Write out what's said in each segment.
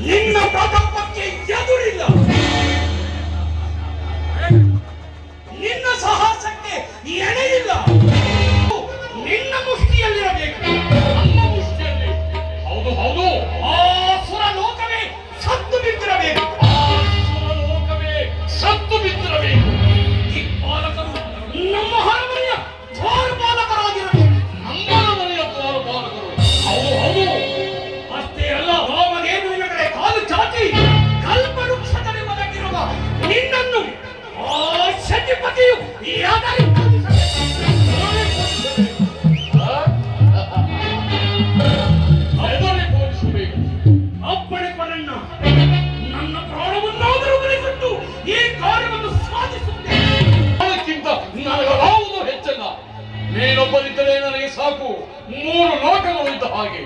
ನಿನ್ನ ಪ್ರತಾಪಕ್ಕೆ ಎದುರಿಲ್ಲ. ನೀನೊಬ್ಬರಿದ್ದರೆ ನನಗೆ ಸಾಕು. ಮೂರು ಲೋಕಗಳು ಇದ್ದ ಹಾಗೆ.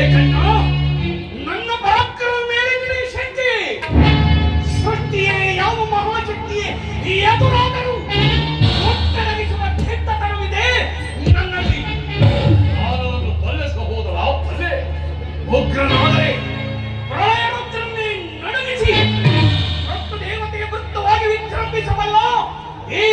ಏಕಣ್ಣ, ನನ್ನ ಪರಾಕ್ರಮ ಮೇಲೆ ನಿನಗೆ ಶಕ್ತಿ. ಶಕ್ತಿಯೇ ಯಾವ ಮಹಾಶಕ್ತಿಯೇ? ಎದುರಾದರೂ ನನ್ನಲ್ಲಿ. ನಾನನ್ನು ಬಲ್ಲೆ ಸಹೋದರ ಬಲ್ಲೆ ಉಗ್ರನಾದರೆ ಪ್ರಳಯರುದ್ರನ್ನೇ ನಡಗಿಸಿ. ಮತ್ತು ದೇವತೆಗೆ ವೃತ್ತವಾಗಿ ವಿಜೃಂಭಿಸಬಲ್ಲ ಈ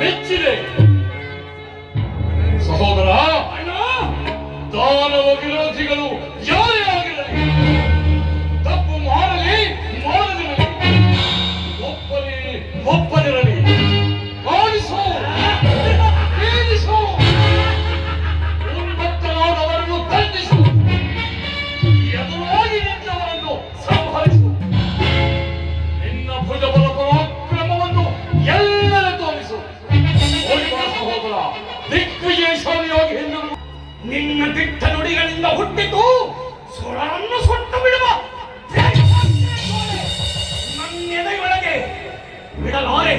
ಮೆಚ್ಚಿದೆ. ಸಹೋದರ ದಾನವ ವಿರೋಧಿಗಳು ದಿಗ್ವಿಜಯಶಾಲಿಯಾಗಿ ಎಂದರು ನಿನ್ನ ದಿಟ್ಟ ನುಡಿಗಳಿಂದ ಹುಟ್ಟಿತು. ಸುರರನ್ನು ಸುಟ್ಟು ಬಿಡುವ ನನ್ನೆದೆಯೊಳಗೆ ಬಿಡಲಾರೆ.